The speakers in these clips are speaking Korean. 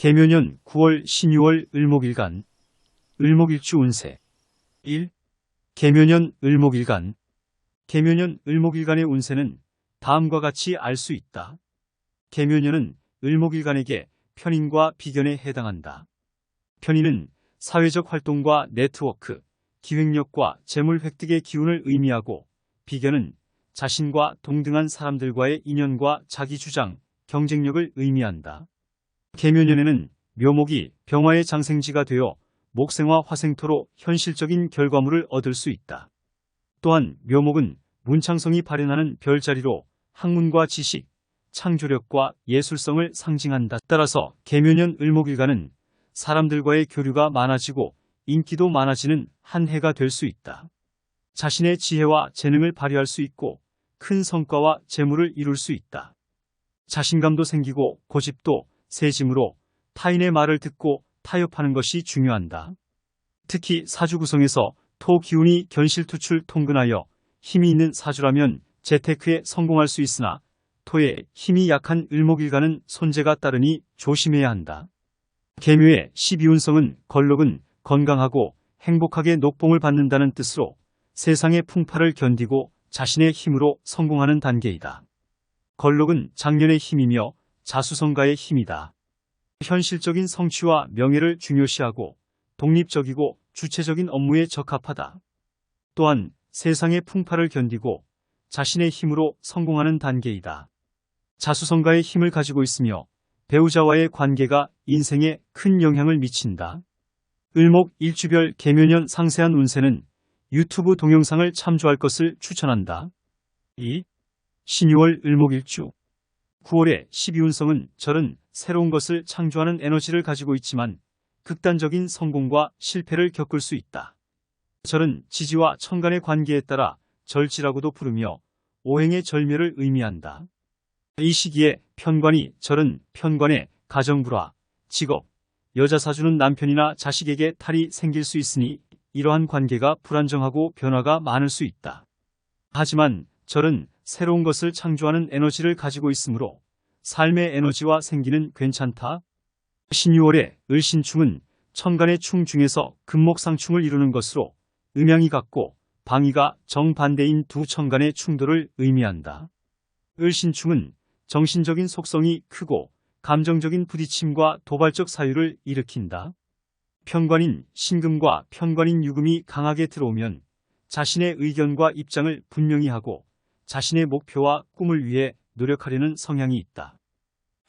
개묘년 9월 신유월 을목일간 을목일주 운세 1. 개묘년 을목일간 개묘년 을목일간의 운세는 다음과 같이 알 수 있다. 개묘년은 을목일간에게 편인과 비견에 해당한다. 편인은 사회적 활동과 네트워크, 기획력과 재물 획득의 기운을 의미하고 비견은 자신과 동등한 사람들과의 인연과 자기 주장, 경쟁력을 의미한다. 개묘년에는 묘목이 병화의 장생지가 되어 목생화 화생토로 현실적인 결과물을 얻을 수 있다. 또한 묘목은 문창성이 발현하는 별자리로 학문과 지식, 창조력과 예술성을 상징한다. 따라서 개묘년 을목일간은 사람들과의 교류가 많아지고 인기도 많아지는 한 해가 될 수 있다. 자신의 지혜와 재능을 발휘할 수 있고 큰 성과와 재물을 이룰 수 있다. 자신감도 생기고 고집도 세짐으로 타인의 말을 듣고 타협하는 것이 중요한다. 특히 사주 구성에서 토 기운이 견실투출 통근하여 힘이 있는 사주라면 재테크에 성공할 수 있으나 토에 힘이 약한 을목일간은 손재가 따르니 조심해야 한다. 개묘의 12운성은 걸록은 건강하고 행복하게 녹봉을 받는다는 뜻으로 세상의 풍파를 견디고 자신의 힘으로 성공하는 단계이다. 걸록은 작년의 힘이며 자수성가의 힘이다. 현실적인 성취와 명예를 중요시하고 독립적이고 주체적인 업무에 적합하다. 또한 세상의 풍파를 견디고 자신의 힘으로 성공하는 단계이다. 자수성가의 힘을 가지고 있으며 배우자와의 관계가 인생에 큰 영향을 미친다. 을목 일주별 개묘년 상세한 운세는 유튜브 동영상을 참조할 것을 추천한다. 2. 신유월 을목일주 9월의 12운성은 절은 새로운 것을 창조하는 에너지를 가지고 있지만 극단적인 성공과 실패를 겪을 수 있다. 절은 지지와 천간의 관계에 따라 절지라고도 부르며 오행의 절멸을 의미한다. 이 시기에 편관이 절은 편관의 가정불화, 직업, 여자 사주는 남편이나 자식에게 탈이 생길 수 있으니 이러한 관계가 불안정하고 변화가 많을 수 있다. 하지만 절은 새로운 것을 창조하는 에너지를 가지고 있으므로 삶의 에너지와 생기는 괜찮다. 신유월의 을신충은 천간의 충 중에서 금목상충을 이루는 것으로 음양이 같고 방위가 정반대인 두 천간의 충돌을 의미한다. 을신충은 정신적인 속성이 크고 감정적인 부딪힘과 도발적 사유를 일으킨다. 편관인 신금과 편관인 유금이 강하게 들어오면 자신의 의견과 입장을 분명히 하고 자신의 목표와 꿈을 위해 노력하려는 성향이 있다.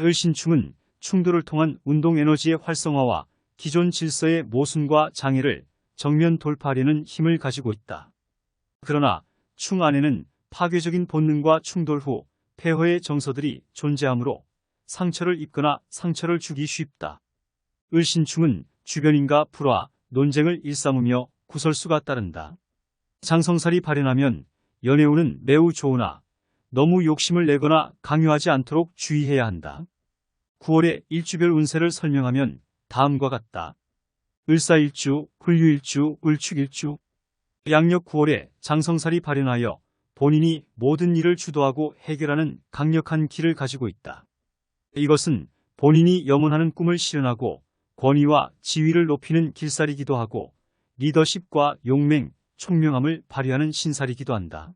을신충은 충돌을 통한 운동 에너지의 활성화와 기존 질서의 모순과 장애를 정면 돌파하려는 힘을 가지고 있다. 그러나 충 안에는 파괴적인 본능과 충돌 후 폐허의 정서들이 존재하므로 상처를 입거나 상처를 주기 쉽다. 을신충은 주변인과 불화, 논쟁을 일삼으며 구설수가 따른다. 장성살이 발현하면 연애운은 매우 좋으나 너무 욕심을 내거나 강요하지 않도록 주의해야 한다. 9월의 일주별 운세를 설명하면 다음과 같다. 을사일주, 굴유일주, 을축일주. 양력 9월에 장성살이 발현하여 본인이 모든 일을 주도하고 해결하는 강력한 길을 가지고 있다. 이것은 본인이 염원하는 꿈을 실현하고 권위와 지위를 높이는 길살이기도 하고 리더십과 용맹, 총명함을 발휘하는 신살이기도 한다.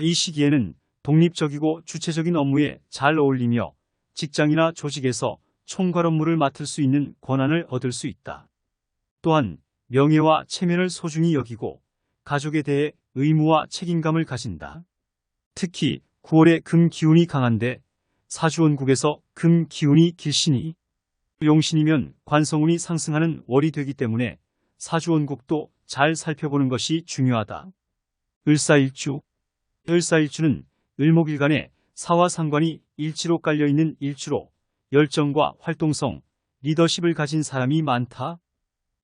이 시기에는 독립적이고 주체적인 업무에 잘 어울리며 직장이나 조직에서 총괄 업무를 맡을 수 있는 권한을 얻을 수 있다. 또한 명예와 체면을 소중히 여기고 가족에 대해 의무와 책임감을 가진다. 특히 9월에 금 기운이 강한데 사주원국에서 금 기운이 길신이 용신이면 관성운이 상승하는 월이 되기 때문에 사주원국도 잘 살펴보는 것이 중요하다. 을사일주 을사일주는 을목일간에 사와 상관이 일치로 깔려있는 일주로 열정과 활동성, 리더십을 가진 사람이 많다.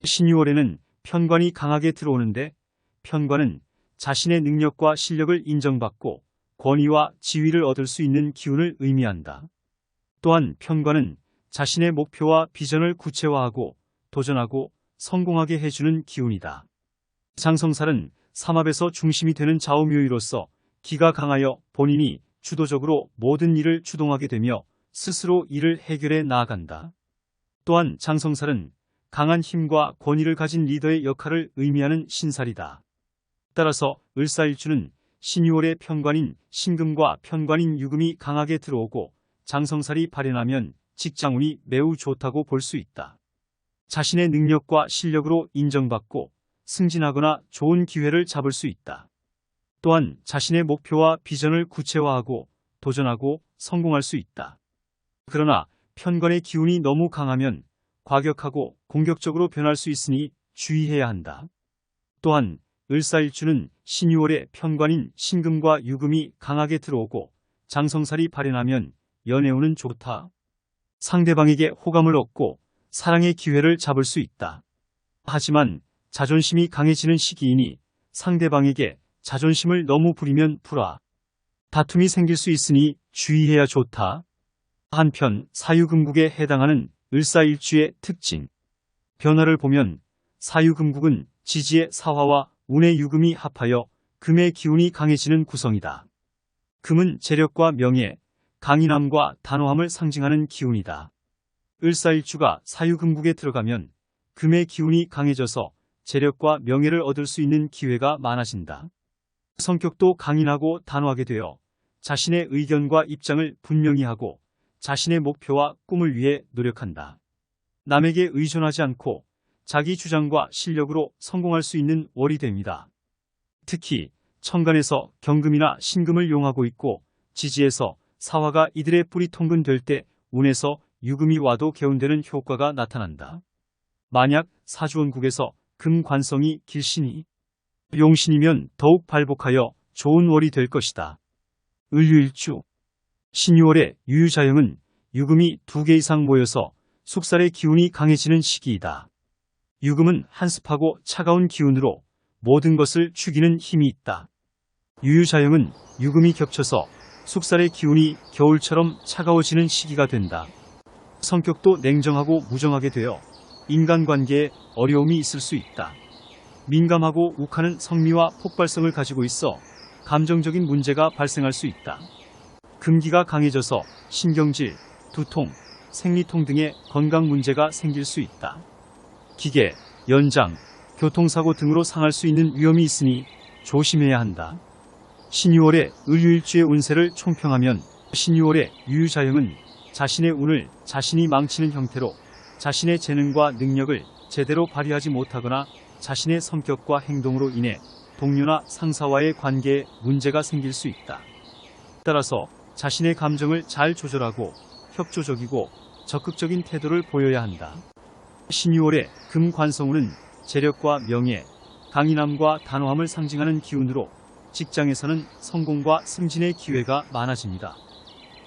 신유월에는 편관이 강하게 들어오는데 편관은 자신의 능력과 실력을 인정받고 권위와 지위를 얻을 수 있는 기운을 의미한다. 또한 편관은 자신의 목표와 비전을 구체화하고 도전하고 성공하게 해주는 기운이다. 장성살은 삼합에서 중심이 되는 좌우묘의로서 기가 강하여 본인이 주도적으로 모든 일을 주동하게 되며 스스로 일을 해결해 나아간다. 또한 장성살은 강한 힘과 권위를 가진 리더의 역할을 의미하는 신살이다. 따라서 을사일주는 신유월의 편관인 신금과 편관인 유금이 강하게 들어오고 장성살이 발현하면 직장운이 매우 좋다고 볼 수 있다. 자신의 능력과 실력으로 인정받고 승진하거나 좋은 기회를 잡을 수 있다. 또한 자신의 목표와 비전을 구체화하고 도전하고 성공할 수 있다. 그러나 편관의 기운이 너무 강하면 과격하고 공격적으로 변할 수 있으니 주의해야 한다. 또한 을사일주는 신유월의 편관인 신금과 유금이 강하게 들어오고 장성살이 발현하면 연애운은 좋다. 상대방에게 호감을 얻고 사랑의 기회를 잡을 수 있다. 하지만 자존심이 강해지는 시기이니 상대방에게 자존심을 너무 부리면 불화. 다툼이 생길 수 있으니 주의해야 좋다. 한편 사유금국에 해당하는 을사일주의 특징. 변화를 보면 사유금국은 지지의 사화와 운의 유금이 합하여 금의 기운이 강해지는 구성이다. 금은 재력과 명예, 강인함과 단호함을 상징하는 기운이다. 을사일주가 사유금국에 들어가면 금의 기운이 강해져서 재력과 명예를 얻을 수 있는 기회가 많아진다. 성격도 강인하고 단호하게 되어 자신의 의견과 입장을 분명히 하고 자신의 목표와 꿈을 위해 노력한다. 남에게 의존하지 않고 자기 주장과 실력으로 성공할 수 있는 월이 됩니다. 특히 천간에서 경금이나 신금을 용하고 있고 지지에서 사화가 이들의 뿌리 통근될 때 운에서 유금이 와도 개운되는 효과가 나타난다. 만약 사주원국에서 금관성이 길신이 용신이면 더욱 발복하여 좋은 월이 될 것이다. 을유일주 신유월의 유유자형은 유금이 두 개 이상 모여서 숙살의 기운이 강해지는 시기이다. 유금은 한습하고 차가운 기운으로 모든 것을 죽이는 힘이 있다. 유유자형은 유금이 겹쳐서 숙살의 기운이 겨울처럼 차가워지는 시기가 된다. 성격도 냉정하고 무정하게 되어 인간관계에 어려움이 있을 수 있다. 민감하고 욱하는 성미와 폭발성을 가지고 있어 감정적인 문제가 발생할 수 있다. 금기가 강해져서 신경질, 두통, 생리통 등의 건강 문제가 생길 수 있다. 기계, 연장, 교통사고 등으로 상할 수 있는 위험이 있으니 조심해야 한다. 신유월의 을유일주의 운세를 총평하면 신유월의 유유자형은 자신의 운을 자신이 망치는 형태로 자신의 재능과 능력을 제대로 발휘하지 못하거나 자신의 성격과 행동으로 인해 동료나 상사와의 관계에 문제가 생길 수 있다. 따라서 자신의 감정을 잘 조절하고 협조적이고 적극적인 태도를 보여야 한다. 신유월의 금관성운은 재력과 명예, 강인함과 단호함을 상징하는 기운으로 직장에서는 성공과 승진의 기회가 많아집니다.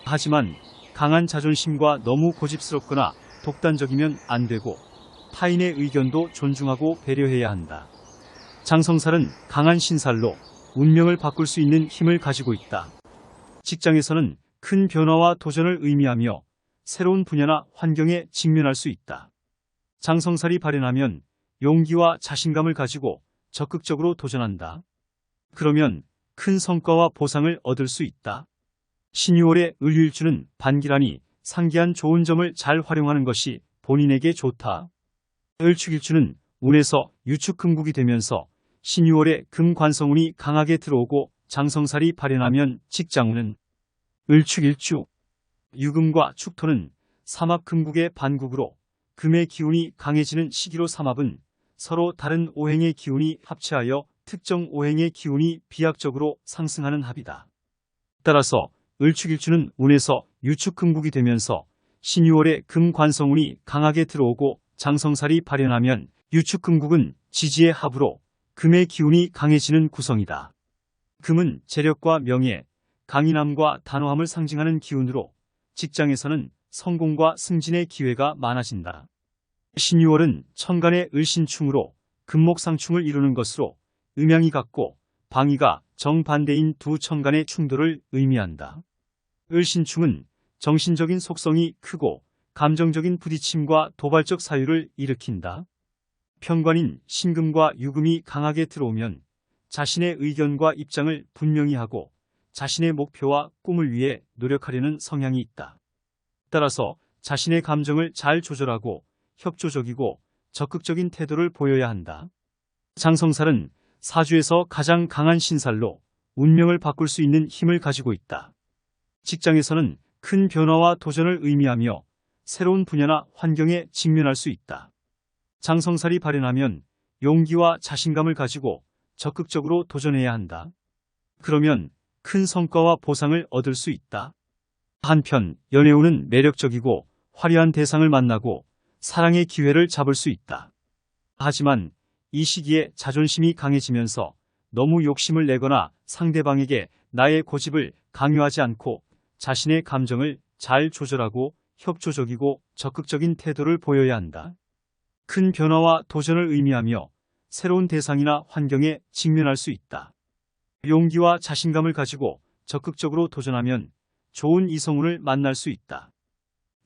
하지만 강한 자존심과 너무 고집스럽거나 독단적이면 안 되고 타인의 의견도 존중하고 배려해야 한다. 장성살은 강한 신살로 운명을 바꿀 수 있는 힘을 가지고 있다. 직장에서는 큰 변화와 도전을 의미하며 새로운 분야나 환경에 직면할 수 있다. 장성살이 발현하면 용기와 자신감을 가지고 적극적으로 도전한다. 그러면 큰 성과와 보상을 얻을 수 있다. 신유월의 을유일주는 반기란이 상기한 좋은 점을 잘 활용하는 것이 본인에게 좋다. 을축일주는 운에서 유축금국이 되면서 신유월의 금관성운이 강하게 들어오고 장성살이 발현하면 직장운은 을축일주, 유금과 축토는 삼합금국의 반국으로 금의 기운이 강해지는 시기로 삼합은 서로 다른 오행의 기운이 합체하여 특정 오행의 기운이 비약적으로 상승하는 합이다. 따라서 을축일주는 운에서 유축금국이 되면서 신유월의 금관성운이 강하게 들어오고 장성살이 발현하면 유축금국은 지지의 합으로 금의 기운이 강해지는 구성이다. 금은 재력과 명예, 강인함과 단호함을 상징하는 기운으로 직장에서는 성공과 승진의 기회가 많아진다. 신유월은 천간의 을신충으로 금목상충을 이루는 것으로 음양이 같고 방위가 정반대인 두 천간의 충돌을 의미한다. 을신충은 정신적인 속성이 크고 감정적인 부딪힘과 도발적 사유를 일으킨다. 편관인 신금과 유금이 강하게 들어오면 자신의 의견과 입장을 분명히 하고 자신의 목표와 꿈을 위해 노력하려는 성향이 있다. 따라서 자신의 감정을 잘 조절하고 협조적이고 적극적인 태도를 보여야 한다. 장성살은 사주에서 가장 강한 신살로 운명을 바꿀 수 있는 힘을 가지고 있다. 직장에서는 큰 변화와 도전을 의미하며 새로운 분야나 환경에 직면할 수 있다. 장성살이 발현하면 용기와 자신감을 가지고 적극적으로 도전해야 한다. 그러면 큰 성과와 보상을 얻을 수 있다. 한편 연애운은 매력적이고 화려한 대상을 만나고 사랑의 기회를 잡을 수 있다. 하지만 이 시기에 자존심이 강해지면서 너무 욕심을 내거나 상대방에게 나의 고집을 강요하지 않고 자신의 감정을 잘 조절하고 협조적이고 적극적인 태도를 보여야 한다. 큰 변화와 도전을 의미하며 새로운 대상이나 환경에 직면할 수 있다. 용기와 자신감을 가지고 적극적으로 도전하면 좋은 이성운을 만날 수 있다.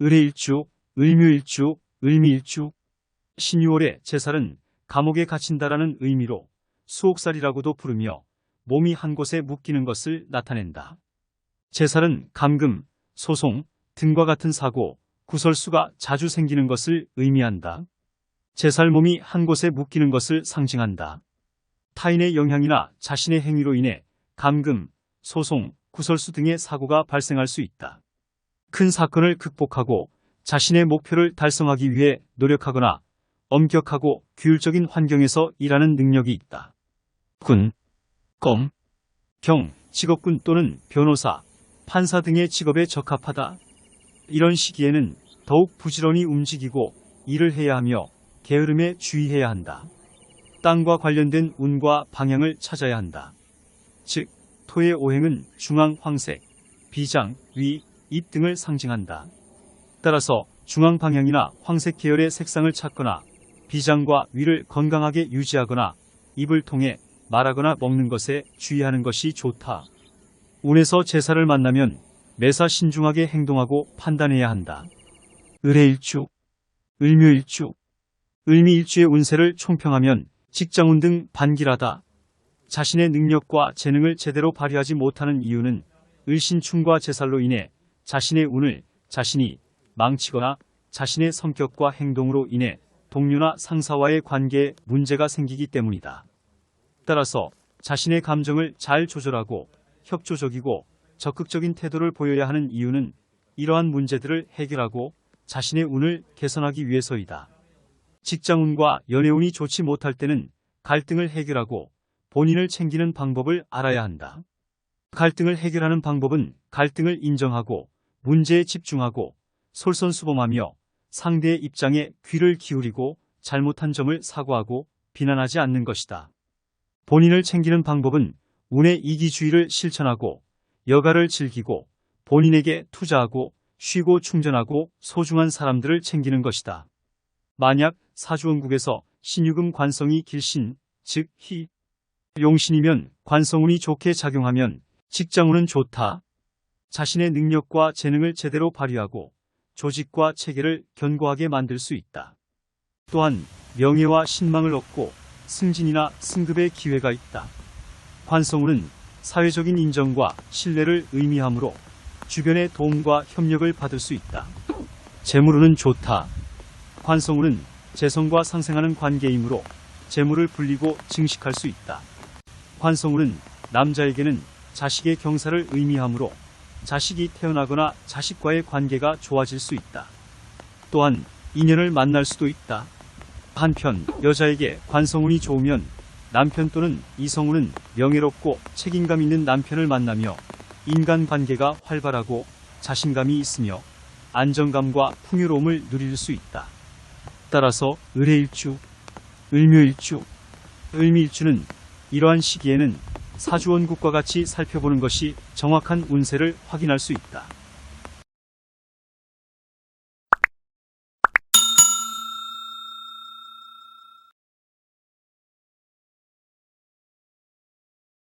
을해일주, 을묘일주, 을미일주, 신유월의 제살은 감옥에 갇힌다라는 의미로 수옥살이라고도 부르며 몸이 한 곳에 묶이는 것을 나타낸다. 제살은 감금, 소송 등과 같은 사고, 구설수가 자주 생기는 것을 의미한다. 제살 몸이 한 곳에 묶이는 것을 상징한다. 타인의 영향이나 자신의 행위로 인해 감금, 소송, 구설수 등의 사고가 발생할 수 있다. 큰 사건을 극복하고 자신의 목표를 달성하기 위해 노력하거나 엄격하고 규율적인 환경에서 일하는 능력이 있다. 군, 검, 경, 직업군 또는 변호사, 판사 등의 직업에 적합하다. 이런 시기에는 더욱 부지런히 움직이고 일을 해야 하며 게으름에 주의해야 한다. 땅과 관련된 운과 방향을 찾아야 한다. 즉, 토의 오행은 중앙 황색, 비장, 위, 잎 등을 상징한다. 따라서 중앙 방향이나 황색 계열의 색상을 찾거나 비장과 위를 건강하게 유지하거나 입을 통해 말하거나 먹는 것에 주의하는 것이 좋다. 운에서 제사를 만나면 매사 신중하게 행동하고 판단해야 한다. 을해일주, 을묘일주, 을미일주의 운세를 총평하면 직장운 등 반길하다. 자신의 능력과 재능을 제대로 발휘하지 못하는 이유는 을신충과 제살로 인해 자신의 운을 자신이 망치거나 자신의 성격과 행동으로 인해 동료나 상사와의 관계에 문제가 생기기 때문이다. 따라서 자신의 감정을 잘 조절하고 협조적이고 적극적인 태도를 보여야 하는 이유는 이러한 문제들을 해결하고 자신의 운을 개선하기 위해서이다. 직장운과 연애운이 좋지 못할 때는 갈등을 해결하고 본인을 챙기는 방법을 알아야 한다. 갈등을 해결하는 방법은 갈등을 인정하고 문제에 집중하고 솔선수범하며 상대의 입장에 귀를 기울이고 잘못한 점을 사과하고 비난하지 않는 것이다. 본인을 챙기는 방법은 운의 이기주의를 실천하고 여가를 즐기고 본인에게 투자하고 쉬고 충전하고 소중한 사람들을 챙기는 것이다. 만약 사주원국에서 신유금 관성이 길신, 즉 희, 용신이면 관성운이 좋게 작용하면 직장운은 좋다. 자신의 능력과 재능을 제대로 발휘하고 조직과 체계를 견고하게 만들 수 있다. 또한 명예와 신망을 얻고 승진이나 승급의 기회가 있다. 관성운은 사회적인 인정과 신뢰를 의미하므로 주변의 도움과 협력을 받을 수 있다. 재물운은 좋다. 관성운은 재성과 상생하는 관계이므로 재물을 불리고 증식할 수 있다. 관성운은 남자에게는 자식의 경사를 의미하므로 자식이 태어나거나 자식과의 관계가 좋아질 수 있다. 또한 인연을 만날 수도 있다. 한편 여자에게 관성운이 좋으면 남편 또는 이성운은 명예롭고 책임감 있는 남편을 만나며 인간 관계가 활발하고 자신감이 있으며 안정감과 풍요로움을 누릴 수 있다. 따라서 을해일주, 을묘일주, 을미일주는 이러한 시기에는 사주원국과 같이 살펴보는 것이 정확한 운세를 확인할 수 있다.